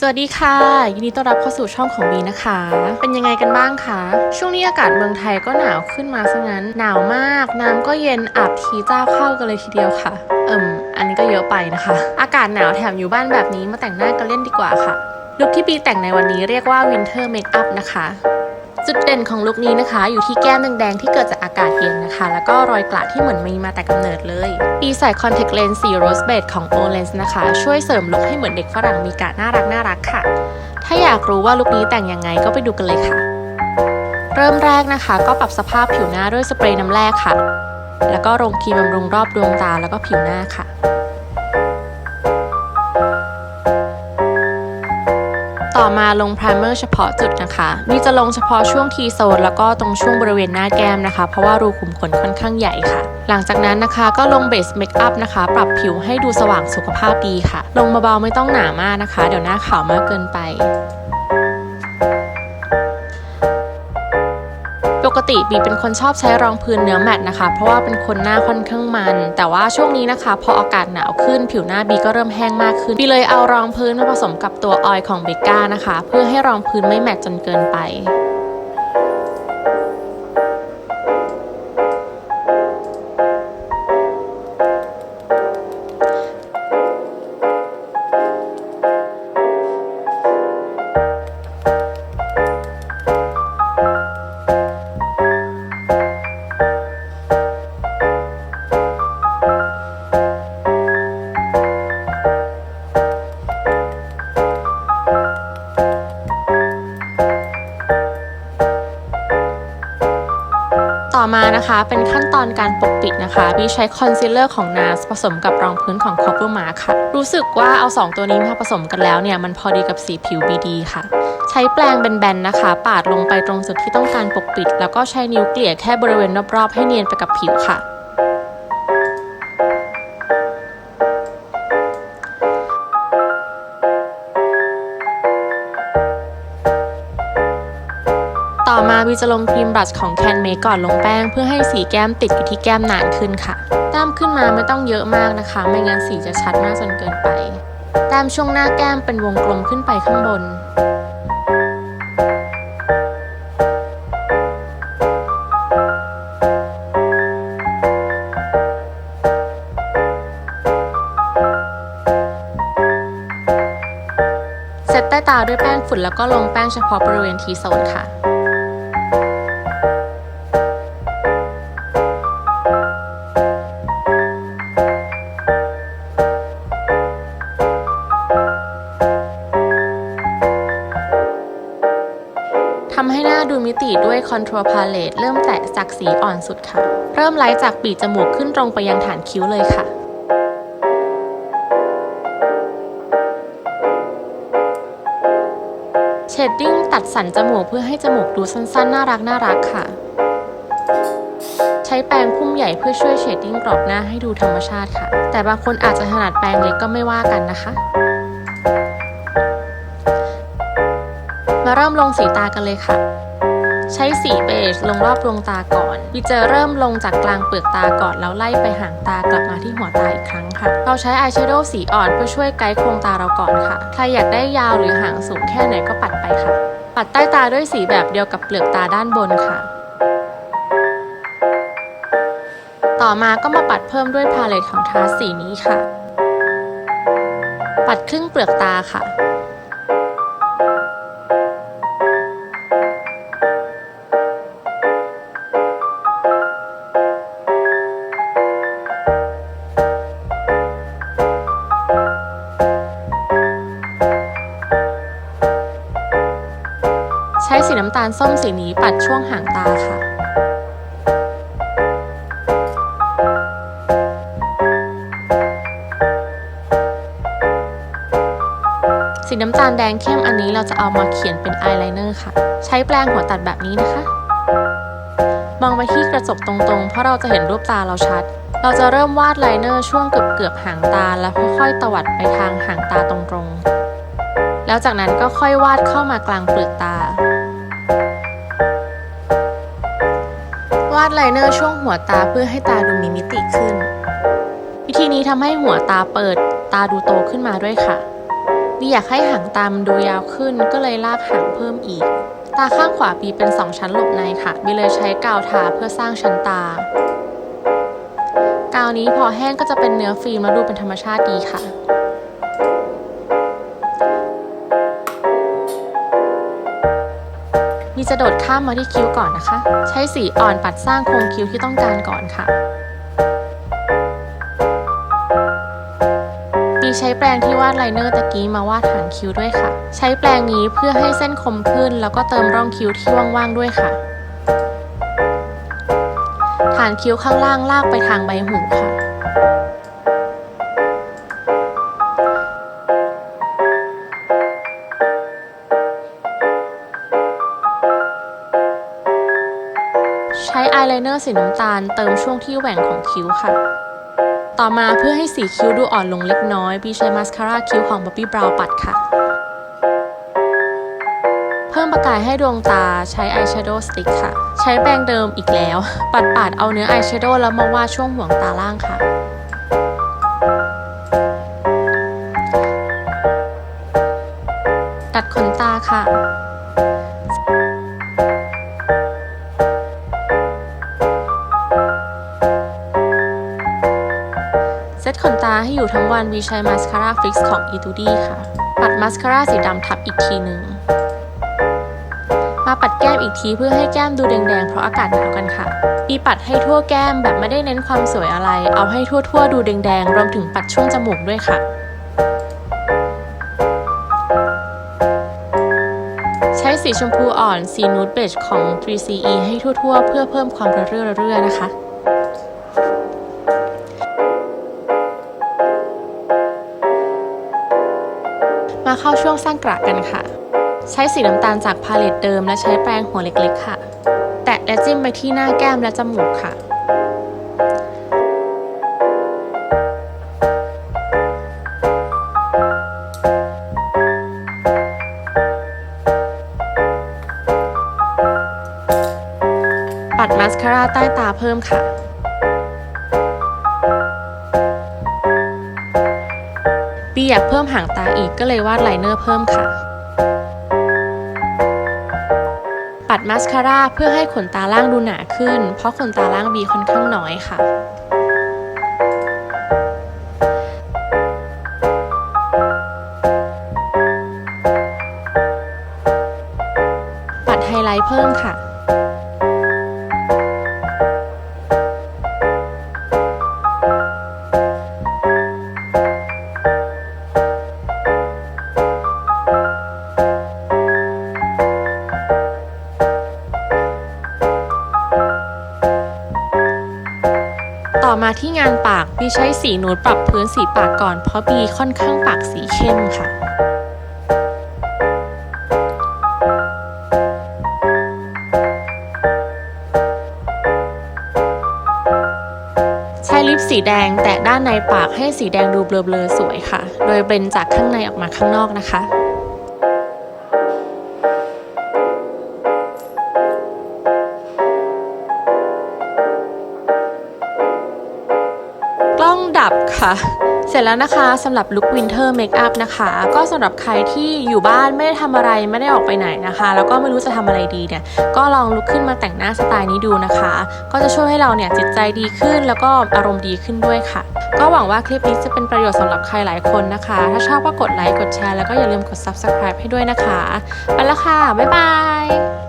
สวัสดีค่ะ ยินดีต้อนรับเข้าสู่ช่องของบีนะคะ เป็นยังไงกันบ้างคะช่วงนี้อากาศเมืองไทยก็หนาวขึ้นมาซะงั้น หนาวมาก น้ำก็เย็นอาบทีเจ้าเข้ากันเลยทีเดียวค่ะ เอิ่มอันนี้ก็เยอะไปนะคะ อากาศหนาวแถมอยู่บ้านแบบนี้มาแต่งหน้ากันเล่นดีกว่าค่ะลุคที่บีแต่งในวันนี้เรียกว่าวินเทอร์เมคอัพนะคะ จุดเด่นของลุคนี้นะคะ อยู่ที่แก้มแดงๆที่เกิดจากอากาศเย็นนะคะ แล้วก็รอยกระที่เหมือนมีมาแต่กำเนิดเลยปีใส่ contact lens สี rose beige ของ Olens นะคะ ช่วยเสริมลุคให้เหมือนเด็กฝรั่งมีกาดน่ารักน่ารักค่ะ ถ้าอยากรู้ว่าลุคนี้แต่งยังไงก็ไปดูกันเลยค่ะ เริ่มแรกนะคะ ก็ปรับสภาพผิวหน้าด้วยสเปรย์น้ำแร่ค่ะ แล้วก็ลงครีมบำรุงรอบดวงตาแล้วก็ผิวหน้าค่ะ อมาลงไพรเมอร์เฉพาะจุดนะคะนี่จะลงเฉพาะช่วงทีโซนแล้วก็ตรงช่วงบริเวณหน้าแก้มนะคะ เพราะว่ารูขุมขนค่อนข้างใหญ่ค่ะ หลังจากนั้นนะคะก็ลงเบสเมคอัพนะคะ ปรับผิวให้ดูสว่างสุขภาพดีค่ะ ลงเบาๆไม่ต้องหนามากนะคะ เดี๋ยวหน้าขาวมากเกินไป กติบีเป็นคนชอบใช้รองพื้นเนื้อแมตนะคะ เพราะว่าเป็นคนหน้าค่อนข้างมัน แต่ว่าช่วงนี้นะคะ พออากาศหนาวขึ้นผิวหน้าบีก็เริ่มแห้งมากขึ้นบีเลยเอารองพื้นมาผสมกับตัวออยล์ของเบก้านะคะ เพื่อให้รองพื้นไม่แมตจนเกินไป นะคะ เป็นขั้นตอนการปกปิดนะคะพี่ใช้คอนซีลเลอร์ของ NARS ผสมกับรองพื้นของ Cover Mark ค่ะ รู้สึกว่าเอา 2 ตัวนี้มาผสมกันแล้วเนี่ย มันพอดีกับสีผิว BD ค่ะ ใช้แปรงแบนๆนะคะ ปาดลงไปตรงจุดที่ต้องการปกปิด แล้วก็ใช้นิ้วเกลี่ยแค่บริเวณรอบๆให้เนียนไปกับผิวค่ะ มาบีจะลงครีมบลัชของแคนเมก่อนลงแป้ง เพื่อให้สีแก้มติดอยู่ที่แก้มนานขึ้นค่ะ แต้มขึ้นมาไม่ต้องเยอะมากนะคะ ไม่งั้นสีจะชัดมากจนเกินไป แต้มช่วงหน้าแก้มเป็นวงกลมขึ้นไปข้างบนเซตใต้ตาด้วยแป้งฝุ่นแล้วก็ลงแป้งเฉพาะบริเวณทีโซนค่ะ มิติด้วย Contour Palette เริ่มแตะจากสีอ่อนสุดค่ะ เริ่มไล่จากปีกจมูกขึ้นตรงไปยังฐานคิ้วเลยค่ะ เชดดิ้งตัดสันจมูกเพื่อให้จมูกดูสั้นๆ น่ารักน่ารักค่ะ ใช้แปรงพุ่มใหญ่เพื่อช่วยเชดดิ้งกรอบหน้าให้ดูธรรมชาติค่ะ แต่บางคนอาจจะถนัดแปรงเล็กก็ไม่ว่ากันนะคะมาเริ่มลงสีตากันเลยค่ะ ใช้สีเบจลงรอบดวงตาก่อนวิจะเริ่มลงจากกลางเปลือกตาก่อนแล้วไล่ไปหางตากลับมาที่หัวตาอีกครั้งค่ะ เราใช้อายแชโดว์สีอ่อนเพื่อช่วยไกด์โครงตาเราก่อนค่ะ ใครอยากได้ยาวหรือหางสูงแค่ไหนก็ปัดไปค่ะ ปัดใต้ตาด้วยสีแบบเดียวกับเปลือกตาด้านบนค่ะต่อมาก็มาปัดเพิ่มด้วยพาเลตของทาสีนี้ค่ะ ปัดครึ่งเปลือกตาค่ะ ตาลส้มสีนี้ปัดช่วงหางตาค่ะ สีน้ำตาลแดงเข้มอันนี้เราจะเอามาเขียนเป็นอายไลเนอร์ค่ะ ใช้แปรงหัวตัดแบบนี้นะคะ มองไปที่กระจกตรงๆ เพราะเราจะเห็นรูปตาเราชัด เราจะเริ่มวาดไลเนอร์ช่วงเกือบๆหางตา แล้วค่อยๆตวัดไปทางหางตาตรงๆ แล้วจากนั้นก็ค่อยวาดเข้ามากลางเปลือกตา ไลเนอร์ช่วงหัวตาเพื่อให้ตาดูมีมิติขึ้น วิธีนี้ทำให้หัวตาเปิดตาดูโตขึ้นมาด้วยค่ะบีอยากให้หางตามดูยาวขึ้นก็เลยลากหางเพิ่มอีก ตาข้างขวาบีเป็น2ชั้นหลบในค่ะบีเลยใช้กาวทาเพื่อสร้างชั้นตา กาวนี้พอแห้งก็จะเป็นเนื้อฟิล์มแล้วดูเป็นธรรมชาติดีค่ะ จะโดดข้ามมาที่คิ้วก่อนนะคะ ใช้สีอ่อนปัดสร้างโครงคิ้วที่ต้องการก่อนค่ะ มีใช้แปรงที่วาดไลเนอร์ตะกี้มาวาดหางคิ้วด้วยค่ะ ใช้แปรงนี้เพื่อให้เส้นคมขึ้น แล้วก็เติมร่องคิ้วที่ว่างๆด้วยค่ะ ฐานคิ้วข้างล่างลากไปทางใบหูค่ะ ช้อายไลเนอร์สีน้ำตาลเติมช่วงที่แหว่งของคิ้วค่ะ ต่อมาเพื่อให้สีคิ้วดูอ่อนลงเล็กน้อยบีใช้มาสคาร่าคิ้วของ Bobbi Brown ปัดค่ะ เพิ่มประกายให้ดวงตาใช้อายแชโดว์สติ๊กค่ะ ใช้แปรงเดิมอีกแล้ว ปัดปาดเอาเนื้ออายแชโดว์แล้วมาวาดช่วงห่วงตาล่างค่ะ เซตขนตาให้อยู่ทั้งวันวีใช้มาสคาร่าฟิกซ์ของ e t u d i ค่ะ ปัดมาสคาร่าสีดำทับอีกทีหนึ่ง มาปัดแก้มอีกทีเพื่อให้แก้มดูแดงๆ เพราะอากาศหนาวกันค่ะปีปัดให้ทั่วแก้มแบบไม่ได้เน้นความสวยอะไร เอาให้ทั่วๆ ดูแดงๆ รวมถึงปัดช่วงจมูกด้วยค่ะ ใช้สีชมพูอ่อนสีนูดเบจของ 3CE ให้ทั่วๆ เพื่อเพิ่มความระเรื่อระเรื่อนะคะ มาเข้าช่วงสร้างกระกันค่ะ ใช้สีน้ำตาลจากพาเลตเดิม และใช้แปรงหัวเล็กๆค่ะ แตะและจิ้มไปที่หน้าแก้มและจมูกค่ะปัดมาสคาร่าใต้ตาเพิ่มค่ะ อยากเพิ่มหางตาอีกก็เลยวาดไลเนอร์เพิ่มค่ะ ปัดมาสคาร่าเพื่อให้ขนตาล่างดูหนาขึ้น เพราะขนตาล่างบีค่อนข้างน้อยค่ะปัดไฮไลท์เพิ่มค่ะ มาที่งานปากบีใช้สีนูดปรับพื้นสีปากก่อนเพราะบีค่อนข้างปากสีเข้มค่ะใช้ลิปสีแดงแตะด้านในปากให้สีแดงดูเบลอๆสวยค่ะ โดยเบลนจากข้างในออกมาข้างนอกนะคะ ค่ะ เสร็จแล้วนะคะสำหรับลุควินเทอร์เมคอัพนะคะ ก็สำหรับใครที่อยู่บ้านไม่ได้ทำอะไรไม่ได้ออกไปไหนนะคะ แล้วก็ไม่รู้จะทำอะไรดีเนี่ย ก็ลองลุกขึ้นมาแต่งหน้าสไตล์นี้ดูนะคะ ก็จะช่วยให้เราเนี่ยจิตใจดีขึ้น แล้วก็อารมณ์ดีขึ้นด้วยค่ะ ก็หวังว่าคลิปนี้จะเป็นประโยชน์สำหรับใครหลายคนนะคะ ถ้าชอบก็กดไลค์กดแชร์แล้วก็อย่าลืมกด subscribe ให้ด้วยนะคะ ไปแล้วค่ะ บ๊ายบาย